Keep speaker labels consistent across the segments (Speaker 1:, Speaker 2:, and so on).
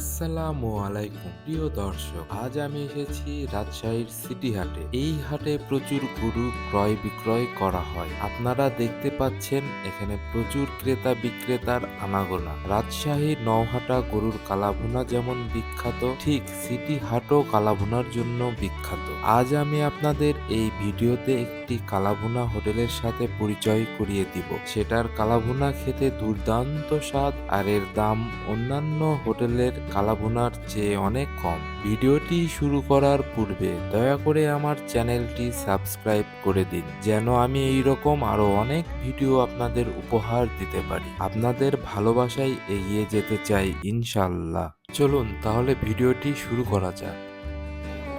Speaker 1: আসসালামু আলাইকুম। প্রিয় দর্শক, আজ আমি এসেছি রাজশাহীর সিটি হাটে। এই হাটে প্রচুর গরু ক্রয় বিক্রয় করা হয়। আপনারা দেখতে পাচ্ছেন, এখানে প্রচুর ক্রেতা বিক্রেতার আনাগোনা। রাজশাহী নওহাটা গরুর কালাভুনা যেমন বিখ্যাত, ঠিক সিটি হাটও কালাভুনার জন্য বিখ্যাত। আজ আমি আপনাদের এই ভিডিওতে একটি কালাভুনা হোটেলের সাথে পরিচয় করিয়ে দিব। সেটার কালাভুনা খেতে দুর্দান্ত স্বাদ আর এর দাম অন্যান্য হোটেলের কালাভুনার চেয়ে অনেক কম। ভিডিওটি শুরু করার পূর্বে দয়া করে আমার চ্যানেলটি সাবস্ক্রাইব করে দিন, যেন আমি এই রকম আরও অনেক ভিডিও আপনাদের উপহার দিতে পারি। আপনাদের ভালোবাসায় এগিয়ে যেতে চাই ইনশাল্লাহ চলুন তাহলে ভিডিওটি শুরু করা যাক।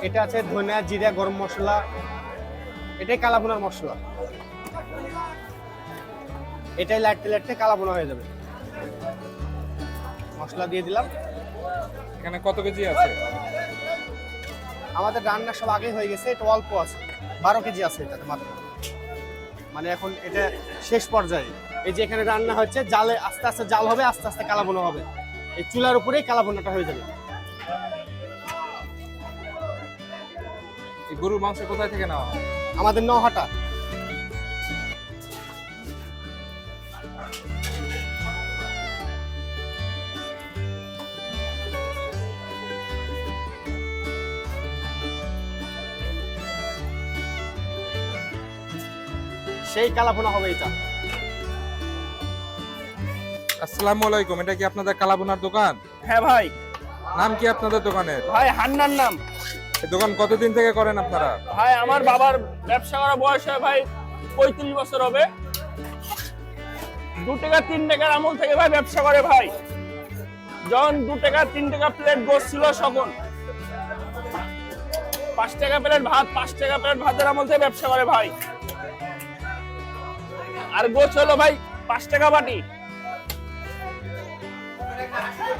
Speaker 2: এটা আছে ধনিয়া, জিরা, গরম মশলা। এটাই কালাভুনার মশলা। এটাই লাইটতে লাইটতে কালাভুনা হয়ে যাবে। মশলা দিয়ে দিলাম।
Speaker 3: এখানে কত কেজি আছে?
Speaker 2: আমাদের রান্না সব আগে হয়ে গেছে এটা অল্প আছে বারো কেজি আছে এটাতে মাত্র। মানে এখন এটা শেষ পর্যায়ে। এই যে এখানে রান্না হচ্ছে জালে আস্তে আস্তে জাল হবে আস্তে আস্তে কালাবোনা হবে। এই চুলার উপরেই কালাবোনাটা হয়ে যাবে।
Speaker 3: এই গরুর মাংস কোথায় থেকে নেওয়া?
Speaker 2: আমাদের নহাটা সেই কালাভুনা হবে এটা।
Speaker 3: আসসালামু আলাইকুম এটা কি আপনাদের কালাবোনার দোকান?
Speaker 4: হ্যাঁ ভাই।
Speaker 3: নাম কি আপনাদের দোকানের?
Speaker 4: ভাই হান্নার নাম।
Speaker 3: দোকান কতদিন থেকে করেন আপনারা?
Speaker 4: ভাই আমার বাবার ব্যবসা করা বয়স হয় ভাই পঁয়ত্রিশ বছর হবে। দু টাকা তিন টাকার আমল থেকে ভাই ব্যবসা করে ভাই। যখন দু টাকা তিন টাকা প্লেট গোস ছিল তখন। পাঁচ টাকা প্লেট ভাত পাঁচ টাকা প্লেট ভাতের আমল থেকে ব্যবসা করে ভাই। আর গোছ হলো ভাই পাঁচ টাকা বাটি।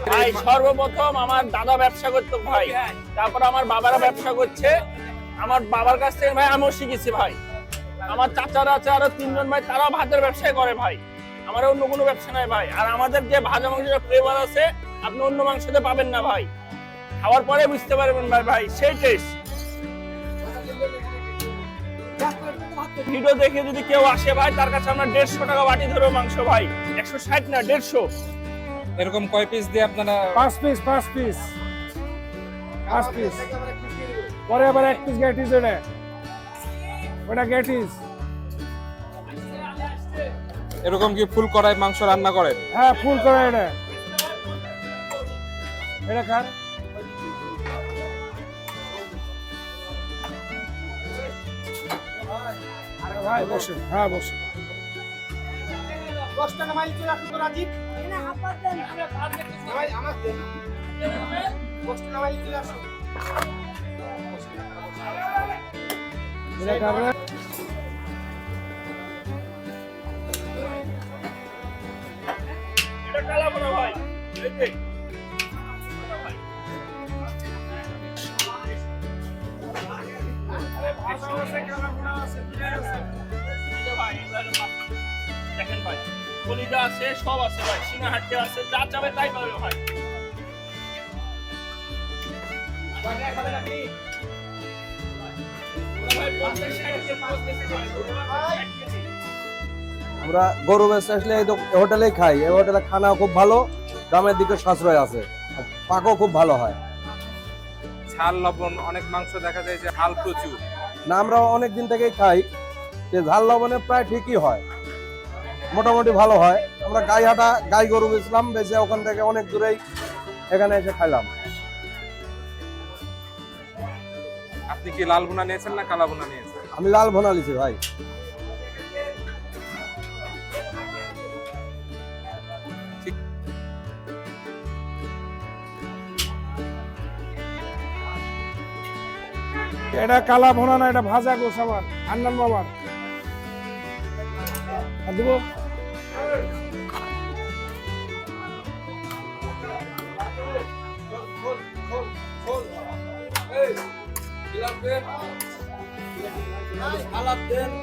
Speaker 4: ভাই, সর্বপ্রথম আমার দাদা ব্যবসা করতো ভাই। তারপর আমার বাবারা ব্যবসা করছে। আমার বাবার কাছ থেকে ভাই আমিও শিখেছি ভাই। আমার চাচারা আছে আরও তিনজন ভাই তারা ভাতের ব্যবসায় করে ভাই। আমার অন্য কোনো ব্যবসা নাই ভাই। আর আমাদের যে ভাজা মাংসের ফ্লেভার আছে, আপনি অন্য মাংসতে পাবেন না ভাই। খাওয়ার পরে বুঝতে পারবেন ভাই ভাই, সেই টেস্ট ভিডিও দেখে যদি কেউ আসে ভাই তার কাছে আমরা দেড়শো টাকা বাটি ধরো মাংস ভাই। একশো ষাট না দেড়শো।
Speaker 3: এরকম কয় পিস দিয়ে আপনারা
Speaker 5: পাঁচ পিস পাঁচ পিস পাঁচ পিস পরে আবার এক পিস গ্যাটিস ওটা ওটা গ্যাটিস
Speaker 3: এরকম কি ফুল কড়াই মাংস রান্না করেন?
Speaker 5: হ্যাঁ ফুল করে এটা এটা খান ভাই। বসুন। হ্যাঁ বসুন।
Speaker 2: দশ টাকা মাইল চলে আসুন তো রাজীব। ভাই আমার দেন। দশ টাকা মাইল চলে আসুন।
Speaker 5: এটা
Speaker 4: কালা ভাই। কলিজা আছে সব আছে ভাই সিনা আছে যা চাবে তাই পাবে ভাই।
Speaker 6: আমরা গরু বেচতে আসলে এই হোটেলেই খাই। এই হোটেলে খানা খুব ভালো দামের দিকে সাশ্রয় আছে। পাকও খুব ভালো হয়।
Speaker 3: ঝাল লবণ অনেক মাংস দেখা যায় যে হাল প্রচুর।
Speaker 6: না আমরা অনেক দিন থেকেই খাই। যে ঝাল লবণে প্রায় ঠিকই হয়। মোটামুটি ভালো হয়। আমরা গাইহাটা গাই গরু বেচলাম বেচে ওখান থেকে অনেক দূরেই এখানে এসে খাইলাম।
Speaker 3: আপনি কি লাল ভুনা নিয়েছেন না কালা ভুনা নিয়েছেন?
Speaker 6: আমি লাল ভোনা লিছি ভাই।
Speaker 5: এটা কালা ভোনা না এটা ভাজা গোস আমার আন্নান বাবার। আর দিব
Speaker 2: আলাপ দেন